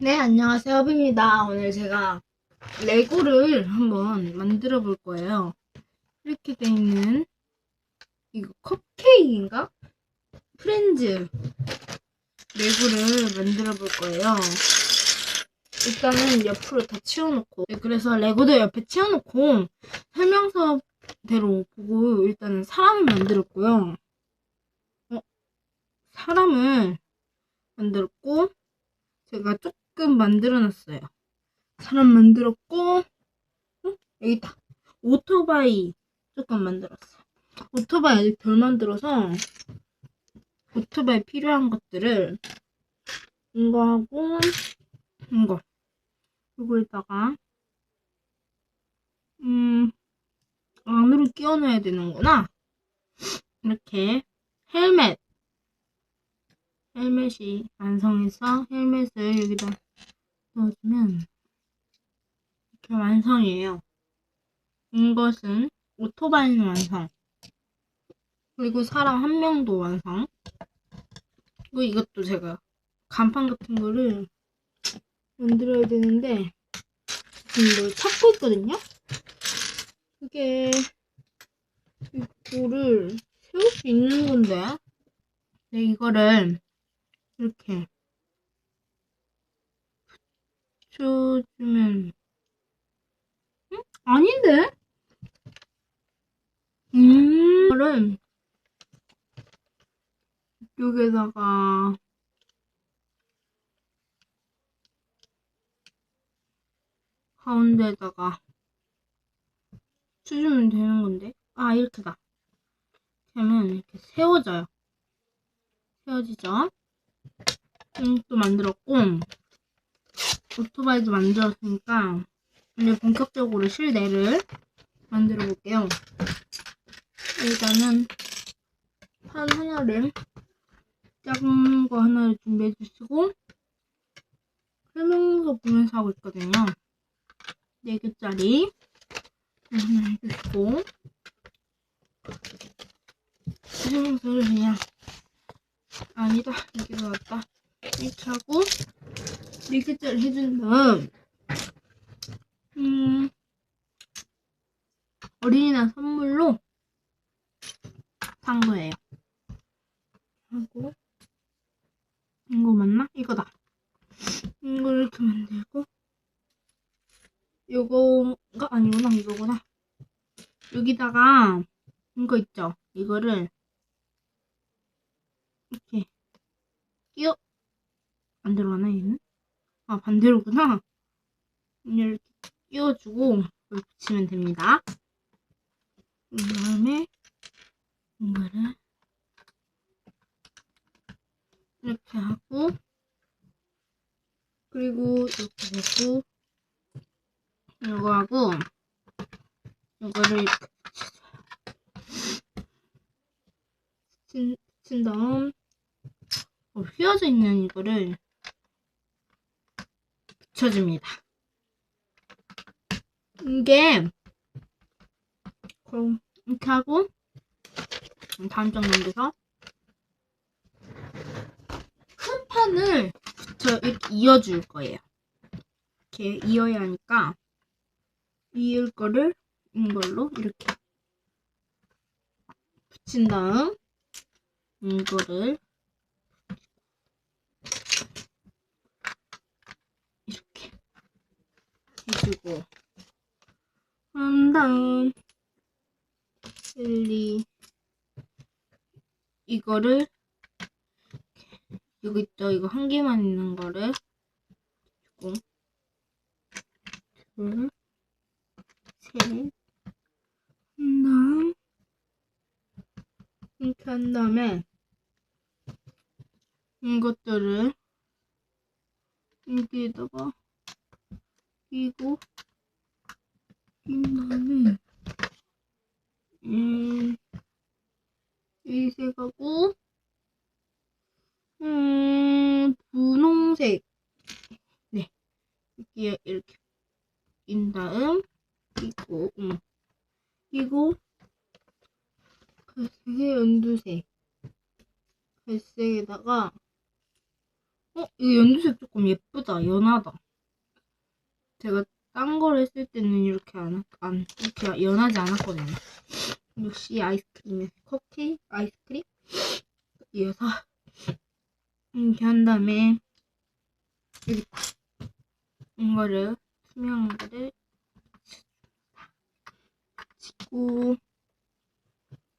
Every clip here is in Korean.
네, 안녕하세요. 허비입니다. 오늘 제가 레고를 한번 만들어 볼 거예요. 이렇게 돼 있는 이거 컵케이크인가? 프렌즈 레고를 만들어 볼 거예요. 일단은 옆으로 다 치워놓고 네, 그래서 레고도 옆에 치워놓고 설명서대로 보고 일단은 사람을 만들었고요. 어, 사람을 만들었고 제가 조금 만들어놨어요. 사람 만들었고, 어? 여기 있다. 오토바이 조금 만들었어요. 오토바이 아직 덜 만들어서, 오토바이 필요한 것들을, 이거 하고, 이거. 이거에다가, 음, 안으로 끼워 넣어야 되는구나. 이렇게, 헬멧. 헬멧이 완성해서 헬멧을 여기다 넣어주면 이렇게 완성이에요. 이것은 오토바이는 완성. 그리고 사람 한 명도 완성. 그리고 이것도 제가 간판 같은 거를 만들어야 되는데 지금 이걸 찾고 있거든요. 그게 이거를 세울 수 있는 건데 네, 이거를 이렇게 붙여주면 응? 아닌데? 음 이거를 이쪽에다가 가운데에다가 붙여주면 되는 건데? 아 이렇게다. 그러면 이렇게 세워져요. 세워지죠? 음, 또 만들었고 오토바이도 만들었으니까 이제 본격적으로 실내를 만들어 볼게요. 일단은 판 하나를 작은 거 하나를 준비해 주시고 설명서 보면서 하고 있거든요. 4개짜리 하나 해주시고 설명서를 그냥 아니다 이게 나왔다 이렇게 하고 짤 해준 다음 음 어린이날 선물로 산 거예요. 하고 이거 맞나? 이거다. 이거 이렇게 만들고 요거가? 아니구나. 이거구나. 여기다가 이거 있죠? 이거를 이렇게 끼워. 안 들어가나 얘는? 아 반대로구나. 이렇게 끼워주고 이걸 붙이면 됩니다. 그 다음에 이거를 이렇게 하고 그리고 이렇게 되고 이거 하고 이거를 이렇게 붙인, 붙인 다음 어, 휘어져 있는 이거를 붙여줍니다. 이게 이렇게 하고 다음 장 넘겨서 큰 판을 붙여 이렇게 이어줄 거예요. 이렇게 이어야 하니까 이을 거를 이걸로 이렇게 붙인 다음 이거를 이렇게 해주고. 한 다음 1, 2 이거를 여기 있죠 이거 한 개만 있는 거를 주고 둘, 셋, 한 다음 이렇게 한 다음에 이것들을 여기에다가 끼고 낀 다음에 음 이색하고 음 분홍색 네 여기에 이렇게 낀 다음 끼고 음 끼고 갈색에 연두색 갈색에다가 어, 이거 연두색 조금 예쁘다. 연하다. 제가 딴 걸 했을 때는 이렇게 안, 안, 이렇게 연하지 않았거든요. 역시 아이스크림에 컵케이크 아이스크림 이어서 이렇게 한 다음에 여기 딱 이거를 투명한 거를 붙이고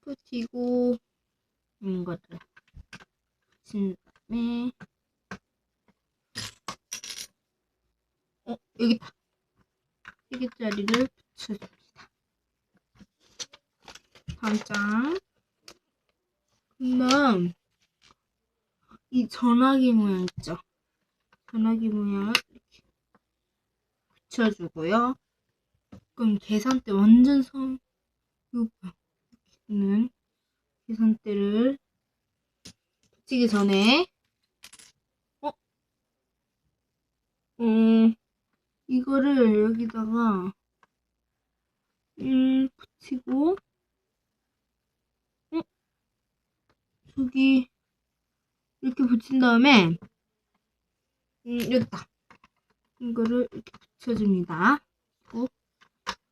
붙이고 이거를 붙인 다음에 어 여기 다 세 개짜리를 붙여줍니다. 장. 그다음 이 전화기 모양 있죠? 전화기 모양을 이렇게 붙여주고요. 그럼 계산대 완전 성? 이렇게는 계산대를 붙이기 전에 어? 음 이거를 여기다가 음 붙이고 어? 저기 이렇게 붙인 다음에 음 여기다 이거를 이렇게 붙여줍니다. 그리고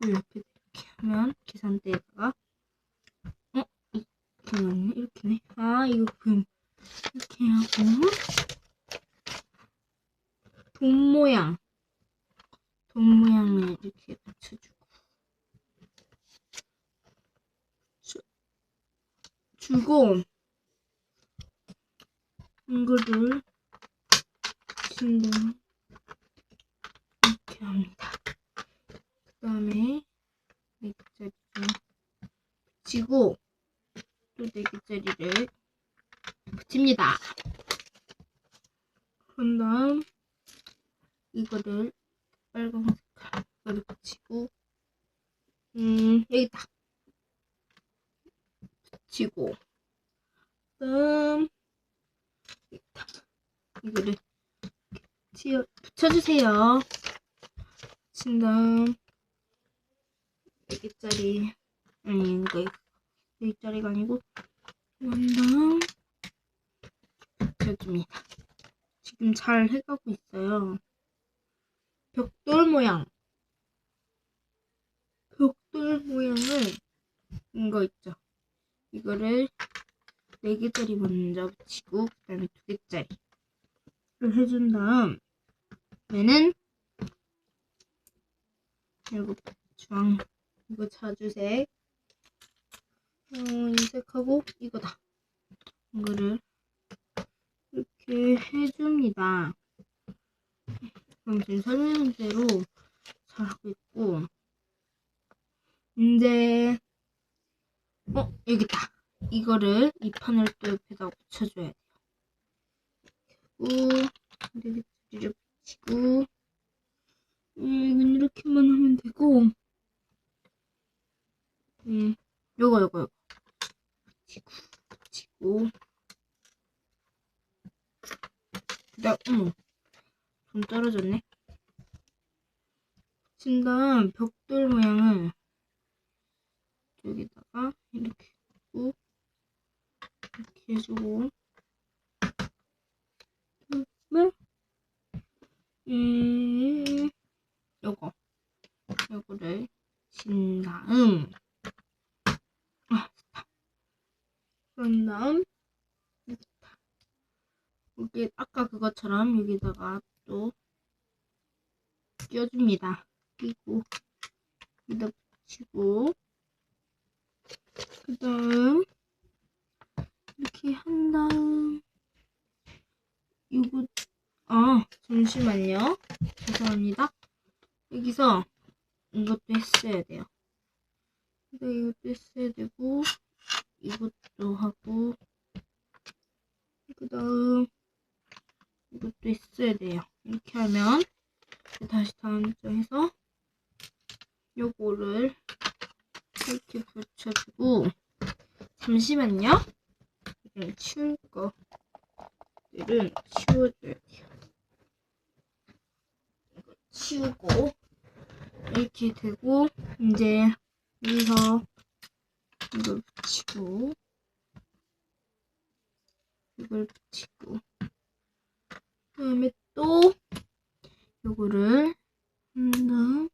옆에 이렇게 하면 계산대에다가 어? 이렇게 하네 이렇게네 아 이거 그럼 이렇게 하고 돈 모양 돈 모양을 이렇게 붙여주고 주, 주고 이거를 다음에 이렇게 합니다. 그 다음에 네 개짜리 좀 붙이고 또네 개짜리를 붙입니다. 그런 다음 이거를 빨간 색깔 이거를 붙이고 음 여기 딱 붙이고 여기 딱 이거를 치어 붙여주세요. 붙인 다음 4개짜리 아니 이거 4개짜리가 아니고 원당 붙여줍니다. 지금 잘 해가고 있어요. 벽돌 모양. 벽돌 모양을 이거 있죠. 이거를 4개짜리 먼저 붙이고 그 다음에 2개짜리를 해준 다음 얘는 이거 주황 이거 자주색 어, 이색하고 이거다. 이거를 이렇게 해줍니다 그럼 지금 설명한 대로 잘하고 있고. 이제 어 여기 있다. 이거를 이 판을 또 옆에다 붙여줘야 돼요. 그리고 네개짜리를 붙이고 음, 이건 이렇게만 하면 되고 음, 요거 요거 요거. 붙이고 붙이고. 그다음 어머 좀 떨어졌네. 붙인 다음 벽돌 모양을 여기다가 이렇게 하고 이렇게 해주고 그다음에 음 요거 요거를 친 다음. 아 좋다. 그런 다음 여기다. 여기 아까 그것처럼 여기다가 또 끼워줍니다. 끼고 여기다 붙이고 그 다음 이렇게 한 다음 이거 아 잠시만요. 죄송합니다. 여기서 이것도 했어야 돼요. 근데 이것도 했어야 되고 이것도 하고 그 다음 이것도 했어야 돼요 이렇게 하면 다시 다음 장에서 요거를 이렇게 붙여주고 잠시만요. 이걸 치울 거들은 치워줘야 돼요. 이거 치우고 이렇게 되고 이제 여기서 이걸 붙이고 이걸 붙이고 그다음에 또 요거를 한 다음.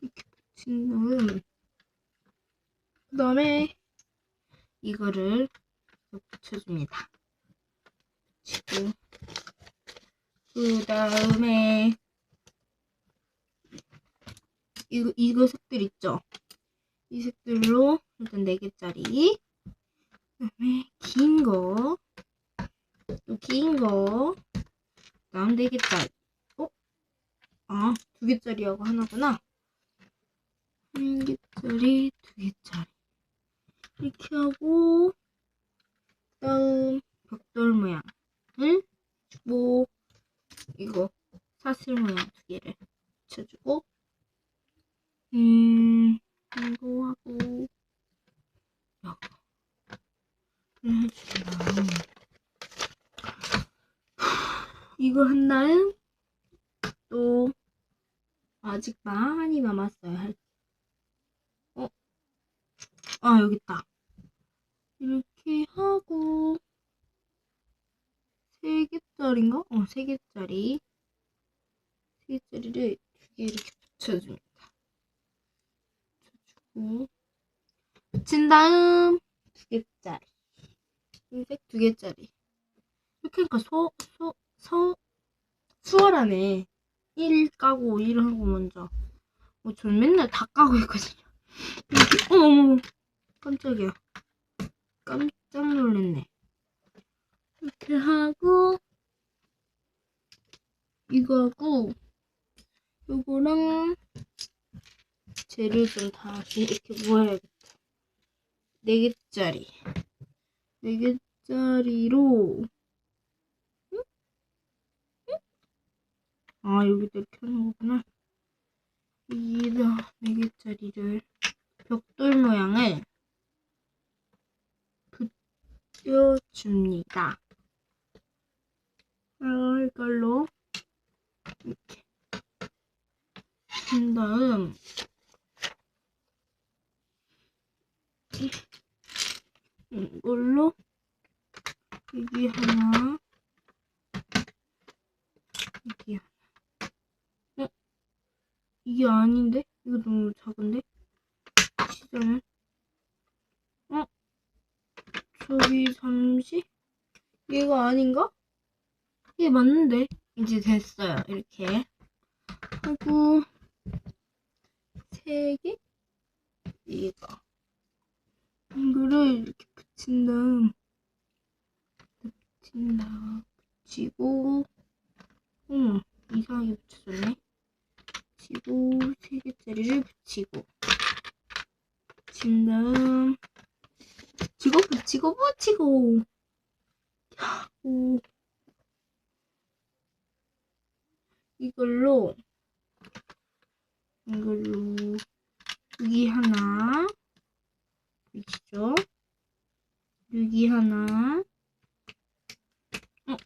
이렇게 붙인 다음. 그 다음에 이거를 이렇게 붙여줍니다. 붙이고. 그 다음에 이거 이거 색들 있죠? 이 색들로 일단 4개짜리. 그다음에 긴 거, 또 긴 거, 그다음 4개짜리. 어? 아, 2개짜리하고 하나구나. 한 개짜리, 두 개짜리. 이렇게 하고, 그 다음 벽돌 모양을 주고, 이거 사슬 모양 두 개를 붙여주고, 음, 이거 하고, 이거. 해주신 다음 이거 한 다음 또 아직 많이 남았어요. 할 어? 아 여기 있다. 이렇게 하고 세 개짜리인가? 어, 세 개짜리. 세 개짜리를 두 개 이렇게 붙여줍니다. 붙여주고. 붙인 다음 두 개짜리. 흰색 두 개짜리. 이렇게 하니까 소, 소, 소, 수월하네. 1 까고 1 하고 먼저. 뭐, 전 맨날 다 까고 있거든요. 어머머. 깜짝이야. 깜짝 놀랐네. 이렇게 하고, 이거 하고, 요거랑, 쟤를 좀 다시 이렇게 모아야겠다. 4개짜리. 4개짜리로 응? 응? 아 여기다 하는 거구나. 여기다 4개짜리를 벽돌 모양을 붙여줍니다. 아, 이걸로 이렇게 한 다음 이걸로 여기 하나 여기 하나 어? 이게 아닌데? 이거 너무 작은데? 시전은 어? 저기 잠시 얘가 아닌가? 이게 맞는데? 이제 됐어요 이렇게 하고 세 개? 얘가 이거를 이렇게 붙인 다음 붙인 다음 붙이고 음 이상하게 붙여줬네 붙이고 세 개짜리를 붙이고 붙인 다음 붙이고 붙이고 붙이고 오 이걸로 이걸로 여기 하나 보이시죠? 여기 하나 어?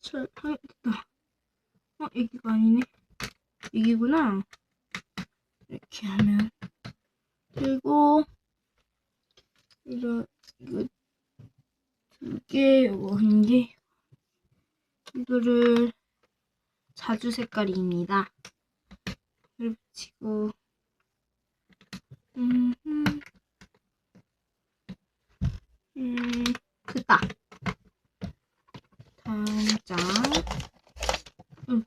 철, 아, 됐다. 어, 여기가 아니네. 여기구나. 이렇게 하면. 그리고, 이런, 이거, 한 개. 이거를, 자주 색깔입니다. 이걸 붙이고, 음, 음, 음, 크다. 다음 장. 음,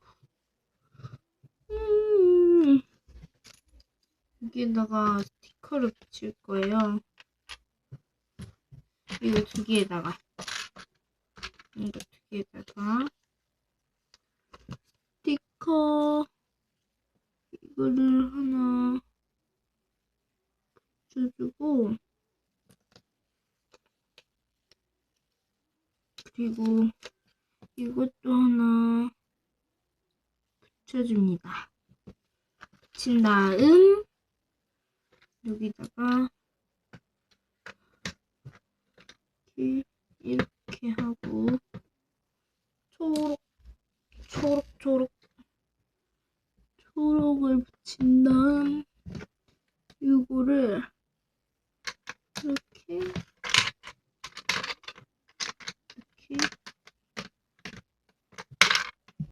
음, 여기에다가 스티커를 붙일 거예요. 이거 두 개에다가. 이거 두 개에다가. 스티커. 이거를 하나. 붙여주고 그리고 이것도 하나 붙여줍니다. 붙인 다음 여기다가 이렇게, 이렇게 이렇게 하고 초록 초록 초록 초록을 붙인 다음 이거를 이렇게